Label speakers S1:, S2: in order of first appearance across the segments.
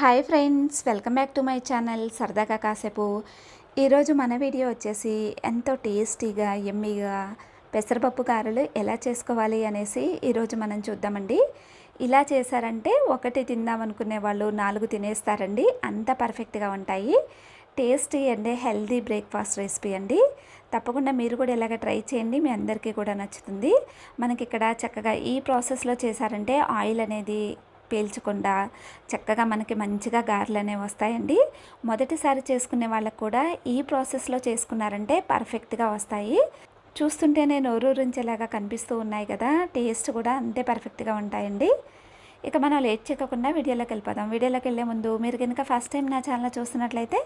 S1: Hi friends welcome back to my channel. సరదాగా కాసేపు. ఈరోజు మన వీడియో వచ్చేసి ఎంతో టేస్టీగా ఎమ్మీగా పెసరపప్పు గారెలు ఎలా చేసుకోవాలి అనేసి ఈరోజు మనం చూద్దామండి. ఇలా చేశారంటే ఒకటి తిందామనుకునే వాళ్ళు నాలుగు తినేస్తారండి. అంత పర్ఫెక్ట్గా ఉంటాయి. Tasty and healthy breakfast recipe అండి. తప్పకుండా మీరు కూడా ఇలాగ ట్రై చేయండి. మీ అందరికీ కూడా నచ్చుతుంది. మనకి ఇక్కడ చక్కగా ఈ ప్రాసెస్లో చేశారంటే ఆయిల్ అనేది పీల్చకుండా చక్కగా మనకి మంచిగా గారెలు అనేవి వస్తాయండి. మొదటిసారి చేసుకునే వాళ్ళకు కూడా ఈ ప్రాసెస్లో చేసుకున్నారంటే పర్ఫెక్ట్గా వస్తాయి. చూస్తుంటేనే నోరూరించేలాగా కనిపిస్తూ ఉన్నాయి కదా టేస్ట్ కూడా అంతే పర్ఫెక్ట్గా ఉంటాయండి. ఇక మనం లేట్ చేయకుండా వీడియోలోకి వెళ్ళిపోదాం. వీడియోలోకి వెళ్ళే ముందు మీరు కనుక ఫస్ట్ టైం నా ఛానల్ చూస్తున్నట్లయితే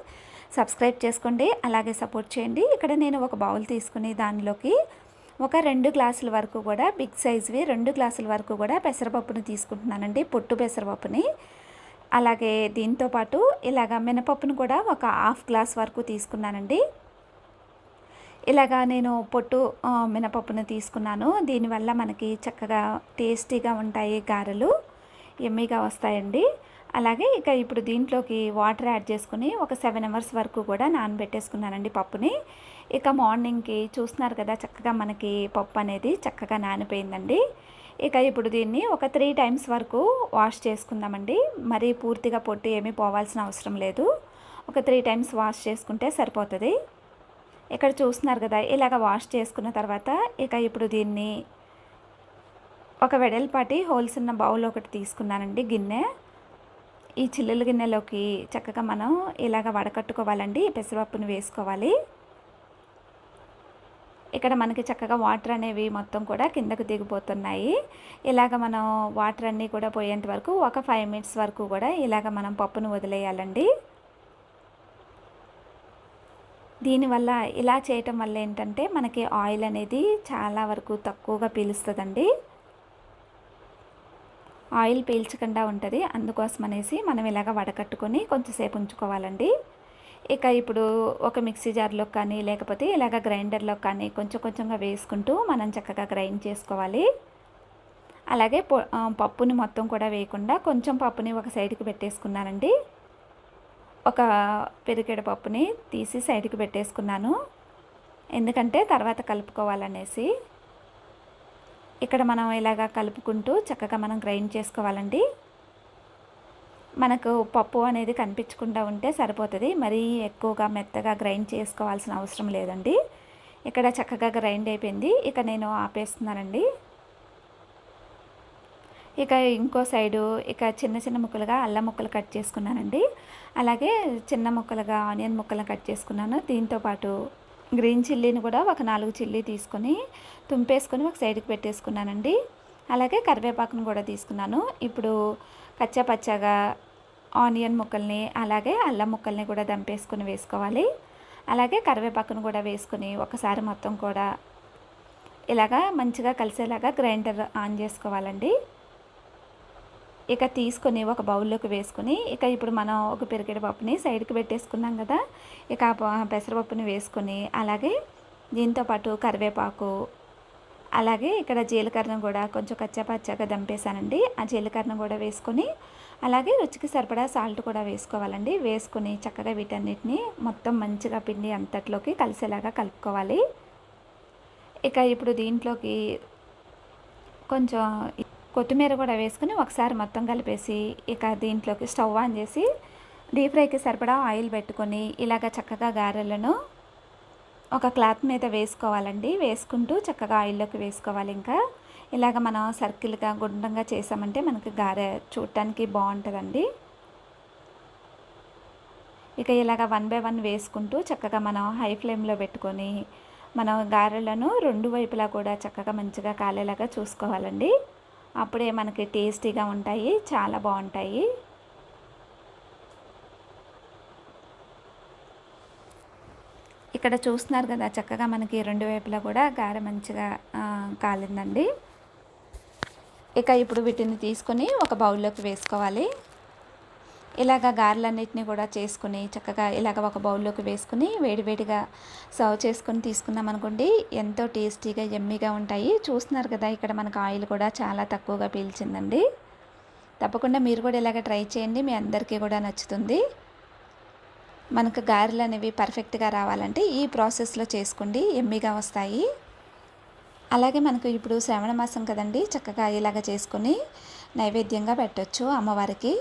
S1: సబ్స్క్రైబ్ చేసుకోండి అలాగే సపోర్ట్ చేయండి. ఇక్కడ నేను ఒక బౌల్ తీసుకుని దానిలోకి ఒక రెండు గ్లాసుల వరకు కూడా బిగ్ సైజ్వి రెండు గ్లాసుల వరకు కూడా పెసరపప్పును తీసుకుంటున్నానండి పొట్టు పెసరపప్పుని. అలాగే దీంతోపాటు ఇలాగ మినపప్పును కూడా ఒక హాఫ్ గ్లాస్ వరకు తీసుకున్నానండి. ఇలాగా నేను పొట్టు మినపప్పును తీసుకున్నాను. దీనివల్ల మనకి చక్కగా టేస్టీగా ఉంటాయి గారెలు ఎమ్మీగా వస్తాయండి. అలాగే ఇక ఇప్పుడు దీంట్లోకి వాటర్ యాడ్ చేసుకుని ఒక సెవెన్ అవర్స్ వరకు కూడా నానబెట్టేసుకున్నానండి పప్పుని. ఇక మార్నింగ్కి చూస్తున్నారు కదా చక్కగా మనకి పప్పు అనేది చక్కగా నానిపోయిందండి. ఇక ఇప్పుడు దీన్ని ఒక త్రీ టైమ్స్ వరకు వాష్ చేసుకుందామండి. మరీ పూర్తిగా పొట్టు ఏమీ పోవాల్సిన అవసరం లేదు. ఒక త్రీ టైమ్స్ వాష్ చేసుకుంటే సరిపోతుంది. ఇక్కడ చూస్తున్నారు కదా ఇలాగ వాష్ చేసుకున్న తర్వాత ఇక ఇప్పుడు దీన్ని ఒక వెడల్పాటి హోల్స్ ఉన్న బౌల్ ఒకటి తీసుకున్నానండి గిన్నె. ఈ చిల్లుల గిన్నెలోకి చక్కగా మనం ఇలాగ వడకట్టుకోవాలండి. పెసరపప్పును పెసరపప్పుని వేసుకోవాలి. ఇక్కడ మనకి చక్కగా వాటర్ అనేవి మొత్తం కూడా కిందకు దిగిపోతున్నాయి. ఇలాగ మనం వాటర్ అన్నీ కూడా పోయేంత వరకు ఒక ఫైవ్ మినిట్స్ వరకు కూడా ఇలాగ మనం పప్పును వదిలేయాలండి. దీనివల్ల ఇలా చేయటం వల్ల ఏంటంటే మనకి ఆయిల్ అనేది చాలా వరకు తక్కువగా పీలుస్తుందండి. ఆయిల్ పీల్చకుండా ఉంటుంది. అందుకోసం అనేసి మనం ఇలాగ వడకట్టుకొని కొంచెంసేపు ఉంచుకోవాలండి. ఇక ఇప్పుడు ఒక మిక్సీ జార్లో కానీ లేకపోతే ఇలాగ గ్రైండర్లో కానీ కొంచెం కొంచెంగా వేసుకుంటూ మనం చక్కగా గ్రైండ్ చేసుకోవాలి. అలాగే పప్పుని మొత్తం కూడా వేయకుండా కొంచెం పప్పుని ఒక సైడ్కి పెట్టేసుకున్నానండి. ఒక పెరిగెడ పప్పుని తీసి సైడ్కి పెట్టేసుకున్నాను. ఎందుకంటే తర్వాత కలుపుకోవాలనేసి ఇక్కడ మనం ఇలాగా కలుపుకుంటూ చక్కగా మనం గ్రైండ్ చేసుకోవాలండి. మనకు పప్పు అనేది కనిపించకుండా ఉంటే సరిపోతుంది. మరీ ఎక్కువగా మెత్తగా గ్రైండ్ చేసుకోవాల్సిన అవసరం లేదండి. ఇక్కడ చక్కగా గ్రైండ్ అయిపోయింది. ఇక నేను ఆపేస్తున్నానండి. ఇక ఇంకో సైడు ఇక చిన్న చిన్న ముక్కలుగా అల్లం ముక్కలు కట్ చేసుకున్నానండి. అలాగే చిన్న ముక్కలుగా ఆనియన్ ముక్కలు కట్ చేసుకున్నాను. దీంతోపాటు గ్రీన్ చిల్లీని కూడా ఒక నాలుగు చిల్లీ తీసుకొని తుంపేసుకొని ఒక సైడ్కి పెట్టేసుకున్నానండి. అలాగే కరివేపాకును కూడా తీసుకున్నాను. ఇప్పుడు కచ్చా పచ్చగా ఆనియన్ ముక్కల్ని అలాగే అల్లం ముక్కల్ని కూడా దంపేసుకొని వేసుకోవాలి. అలాగే కరివేపాకును కూడా వేసుకొని ఒకసారి మొత్తం కూడా ఇలాగా మంచిగా కలిసేలాగా గ్రైండర్ ఆన్ చేసుకోవాలండి. ఇక తీసుకొని ఒక బౌల్లోకి వేసుకొని ఇక ఇప్పుడు మనం ఒక పెరిగెడ పప్పుని సైడ్కి పెట్టేసుకున్నాం కదా ఇక పెసరపప్పుని వేసుకొని అలాగే దీంతో పాటు కరివేపాకు అలాగే ఇక్కడ జీలకర్రను కూడా కొంచెం కచ్చాపచ్చాగా దంపేశానండి. ఆ జీలకర్రను కూడా వేసుకొని అలాగే రుచికి సరిపడా సాల్ట్ కూడా వేసుకోవాలండి. వేసుకొని చక్కగా వీటన్నిటిని మొత్తం మంచిగా పిండి అంతట్లోకి కలిసేలాగా కలుపుకోవాలి. ఇక ఇప్పుడు దీంట్లోకి కొంచెం కొత్తిమీర కూడా వేసుకుని ఒకసారి మొత్తం కలిపేసి ఇక దీంట్లోకి స్టవ్ ఆన్ చేసి డీప్ ఫ్రైకి సరిపడా ఆయిల్ పెట్టుకొని ఇలాగ చక్కగా గారెలను ఒక క్లాత్ మీద వేసుకోవాలండి. వేసుకుంటూ చక్కగా ఆయిల్లోకి వేసుకోవాలి ఇంకా. ఇలాగ మనం సర్కిల్గా గుండ్రంగా చేసామంటే మనకి గారె చూడటానికి బాగుంటుందండి. ఇక ఇలాగ వన్ బై వన్ వేసుకుంటూ చక్కగా మనం హై ఫ్లేమ్లో పెట్టుకొని మనం గారెలను రెండు వైపులా కూడా చక్కగా మంచిగా కాలేలాగా చూసుకోవాలండి. అప్పుడే మనకి టేస్టీగా ఉంటాయి చాలా బాగుంటాయి. ఇక్కడ చూస్తున్నారు కదా చక్కగా మనకి రెండు వైపులా కూడా గారె మంచిగా కాలిందండి. ఇక ఇప్పుడు వీటిని తీసుకొని ఒక బౌల్లోకి వేసుకోవాలి. ఇలాగ గారెలన్నిటిని కూడా చేసుకుని చక్కగా ఇలాగ ఒక బౌల్లోకి వేసుకుని వేడివేడిగా సర్వ్ చేసుకొని తీసుకున్నాం అనుకోండి. ఎంతో టేస్టీగా ఎమ్మీగా ఉంటాయి. చూస్తున్నారు కదా ఇక్కడ మనకు ఆయిల్ కూడా చాలా తక్కువగా పీల్చిందండి. తప్పకుండా మీరు కూడా ఇలాగ ట్రై చేయండి. మీ అందరికీ కూడా నచ్చుతుంది. మనకు గారెలు అనేవి పర్ఫెక్ట్గా రావాలంటే ఈ ప్రాసెస్లో చేసుకోండి. ఎమ్మిగా వస్తాయి. అలాగే మనకు ఇప్పుడు శ్రావణ మాసం కదండి. చక్కగా ఇలాగ చేసుకొని నైవేద్యంగా పెట్టొచ్చు అమ్మవారికి.